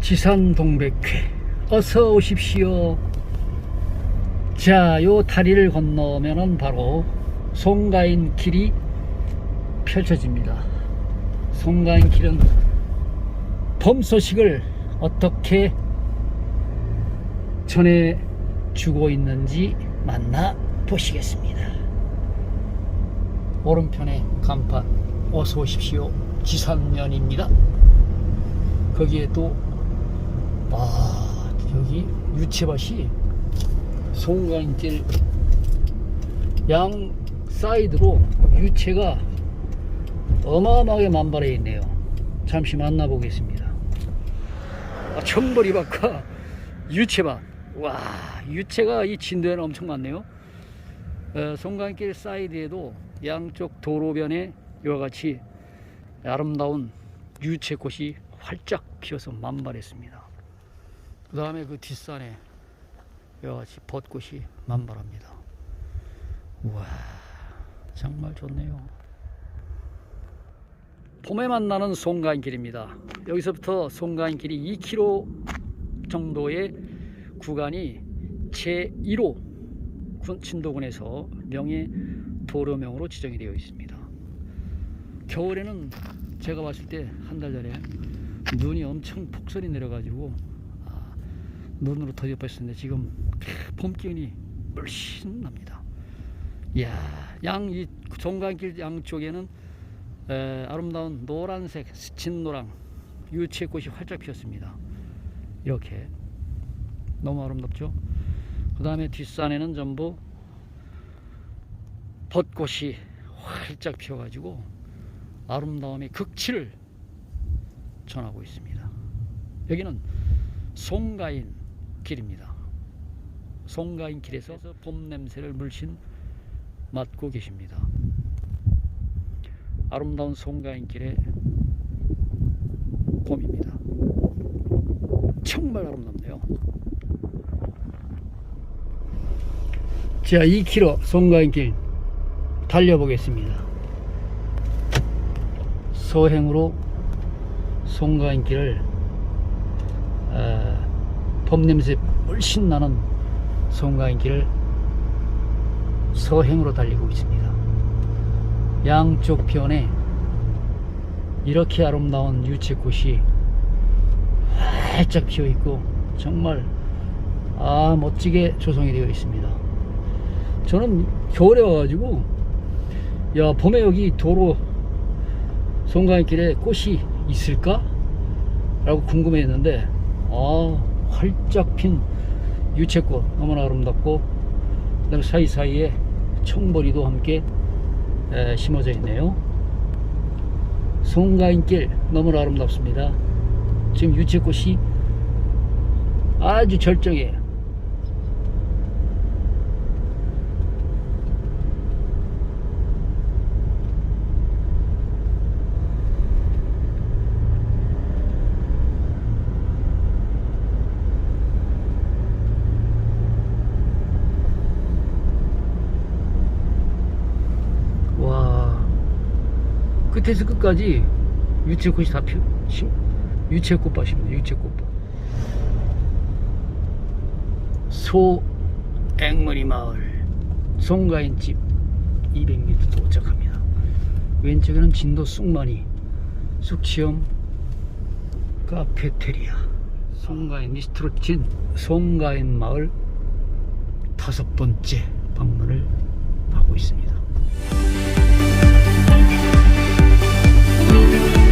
지산 동백회 어서 오십시오. 자, 요 다리를 건너면은 바로 송가인 길이 펼쳐집니다. 송가인 길은 봄 소식을 어떻게 전해 주고 있는지 만나 보시겠습니다. 오른편에 간판 어서 오십시오 지산면입니다. 거기에 또 아, 여기 유채밭이 송강길 양 사이드로 유채가 어마어마하게 만발해 있네요. 잠시 만나보겠습니다. 아, 청보리밭과 유채밭. 와, 유채가 이 진도에는 엄청 많네요. 어, 송강길 사이드에도 양쪽 도로변에 이와 같이 아름다운 유채꽃이 활짝 피어서 만발했습니다. 그 다음에 그 뒷산에 이와 같이 벚꽃이 만발합니다. 우와, 정말 좋네요. 봄에 만나는 송가인길입니다. 여기서부터 송가인길이 2km 정도의 구간이 제1호 군- 진도군에서 명예 도로명으로 지정이 되어 있습니다. 겨울에는 제가 봤을 때 한 달 전에 눈이 엄청 폭설이 내려가지고 아, 눈으로 터져버렸는데 지금 봄 기운이 물씬 납니다. 이야, 양 이 종강길 양쪽에는 에, 아름다운 노란색 진노랑 유채꽃이 활짝 피었습니다. 이렇게 너무 아름답죠? 그 다음에 뒷산에는 전부 벚꽃이 활짝 피어가지고 아름다움의 극치를 전하고 있습니다. 여기는 송가인 길입니다. 송가인 길에서 봄 냄새를 물씬 맡고 계십니다. 아름다운 송가인 길의 봄입니다. 정말 아름답네요. 자, 2km 송가인 길 달려보겠습니다. 서행으로 송가인 길을 어, 봄 냄새 물씬 나는 송가인 길을 서행으로 달리고 있습니다. 양쪽 편에 이렇게 아름다운 유채꽃이 활짝 피어 있고 정말 아 멋지게 조성이 되어 있습니다. 저는 겨울에 와가지고 야 봄에 여기 도로 송가인길에 꽃이 있을까? 라고 궁금했는데 아 활짝 핀 유채꽃 너무나 아름답고 그다음에 사이사이에 청보리도 함께 에, 심어져 있네요. 송가인길 너무나 아름답습니다. 지금 유채꽃이 아주 절정이에요 와 끝에서 끝까지 유채꽃이 다 피, 심- 유채꽃밭입니다. 유채꽃밭. 소앵머리 마을 송가인 집 200m 도착합니다. 왼쪽에는 진도 쑥마니 쑥치엄 카페테리아 송가인 미스트로친 송가인 마을 다섯 번째 방문을 하고 있습니다. Thank you.